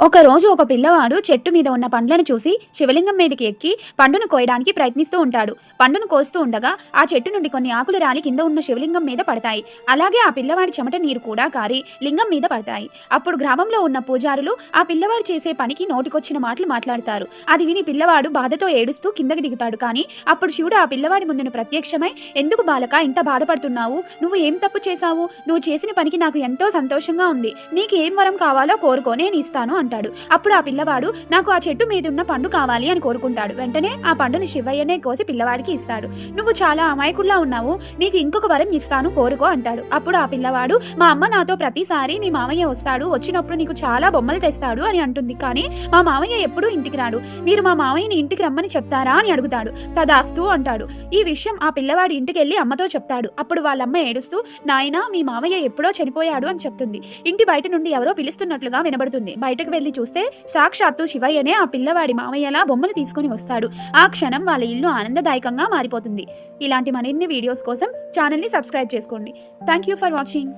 ఒక రోజు ఒక పిల్లవాడు చెట్టు మీద ఉన్న పండ్లను చూసి శివలింగం మీదకి ఎక్కి పండును కోయడానికి ప్రయత్నిస్తూ ఉంటాడు. పండును కోస్తూ ఉండగా ఆ చెట్టు నుండి కొన్ని ఆకులు రాలి కింద ఉన్న శివలింగం మీద పడతాయి. అలాగే ఆ పిల్లవాడి చెమట నీరు కూడా కారి లింగం మీద పడతాయి. అప్పుడు గ్రామంలో ఉన్న పూజారులు ఆ పిల్లవాడు చేసే పనికి నోటికొచ్చిన మాటలు మాట్లాడతారు. అది విని పిల్లవాడు బాధతో ఏడుస్తూ కిందకి దిగుతాడు. కానీ అప్పుడు శివుడు ఆ పిల్లవాడి ముందున ప్రత్యక్షమై ఎందుకు బాలక ఇంత బాధపడుతున్నావు? నువ్వు ఏం తప్పు చేశావు? నువ్వు చేసిన పనికి నాకు ఎంతో సంతోషంగా ఉంది. నీకు ఏం వరం కావాలో కోరుకో నేను ఇస్తాను అంటాడు. అప్పుడు ఆ పిల్లవాడు నాకు ఆ చెట్టు మీద ఉన్న పండు కావాలి అని కోరుకుంటాడు. వెంటనే ఆ పండుని శివయ్యనే కోసి పిల్లవాడికి ఇస్తాడు. నువ్వు చాలా అమాయకుల్లా ఉన్నావు. నీకు ఇంకొక వరం ఇస్తాను కోరుకో అంటాడు. అప్పుడు ఆ పిల్లవాడు మా అమ్మ నాతో ప్రతిసారి మీ మామయ్య వస్తాడు. వచ్చినప్పుడు నీకు చాలా బొమ్మలు తెస్తాడు అని అంటుంది. కానీ మా మామయ్య ఎప్పుడూ ఇంటికి రాడు. మీరు మా మామయ్యని ఇంటికి రమ్మని చెప్తారా? అని అడుగుతాడు. తదాస్తూ అంటాడు. ఈ విషయం ఆ పిల్లవాడి ఇంటికి వెళ్ళి అమ్మతో చెప్తాడు. అప్పుడు వాళ్ళమ్మ ఏడుస్తూ నాయనా మీ మామయ్య ఎప్పుడో చనిపోయాడు అని చెప్తుంది. ఇంటి బయట నుండి ఎవరో పిలుస్తున్నట్లుగా వినబడుతుంది. బయటకు వెళ్ళి చూస్తే సాక్షాత్తు శివయ్యనే ఆ పిల్లవాడి మామయ్యలా బొమ్మలు తీసుకొని వస్తాడు. ఆ క్షణం వాళ్ళ ఇల్లు ఆనందదాయకంగా మారిపోతుంది. ఇలాంటి మరిన్ని వీడియోస్ కోసం ఛానల్ని సబ్స్క్రైబ్ చేసుకోండి. Thank you for watching